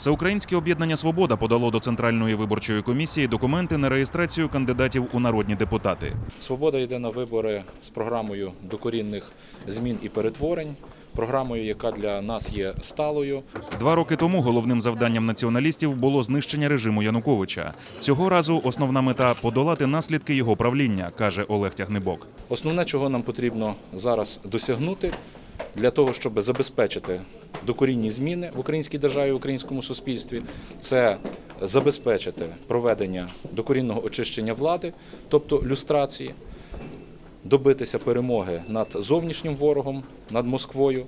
Всеукраїнське об'єднання Свобода подало до Центральної виборчої комісії документи на реєстрацію кандидатів у народні депутати. Свобода йде на вибори з програмою докорінних змін і перетворень, програмою, яка для нас є сталою. Два роки тому головним завданням націоналістів було знищення режиму Януковича. Цього разу основна мета подолати наслідки його правління, каже Олег Тягнебок. Основне, чого нам потрібно зараз досягнути для того, щоб забезпечити докорінні зміни в українській державі, в українському суспільстві, це забезпечити проведення докорінного очищення влади, тобто люстрації, добитися перемоги над зовнішнім ворогом, над Москвою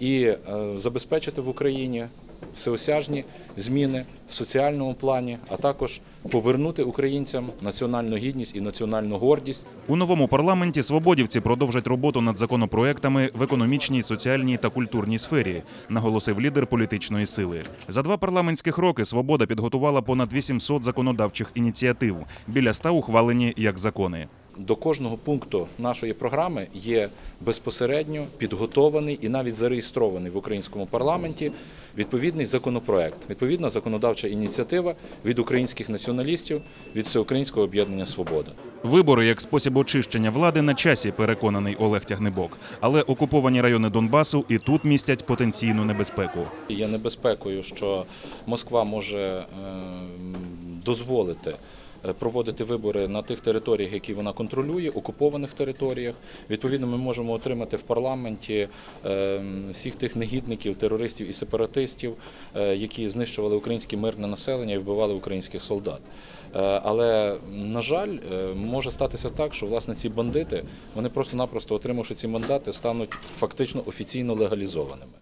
і е, забезпечити в Україні всеосяжні зміни в соціальному плані, а також повернути українцям національну гідність і національну гордість. У новому парламенті свободівці продовжать роботу над законопроектами в економічній, соціальній та культурній сфері, наголосив лідер політичної сили. За два парламентських роки свобода підготувала понад 800 законодавчих ініціатив. Біля ста ухвалені як закони. До кожного пункту нашої програми є безпосередньо підготований і навіть зареєстрований в українському парламенті відповідний законопроект, відповідна законодавча ініціатива від українських націоналістів від Всеукраїнського об'єднання Свобода. Вибори як спосіб очищення влади на часі, переконаний Олег Тягнебок. Але окуповані райони Донбасу і тут містять потенційну небезпеку. Є небезпекою, що Москва може е, дозволити проводити вибори на тих територіях, які вона контролює, окупованих територіях. Відповідно, ми можемо отримати в парламенті е, всіх тих негідників, терористів і сепаратистів, е, які знищували українське мирне населення і вбивали українських солдат. Е, Але на жаль, е, може статися так, що власне ці бандити вони просто-напросто отримавши ці мандати, стануть фактично офіційно легалізованими.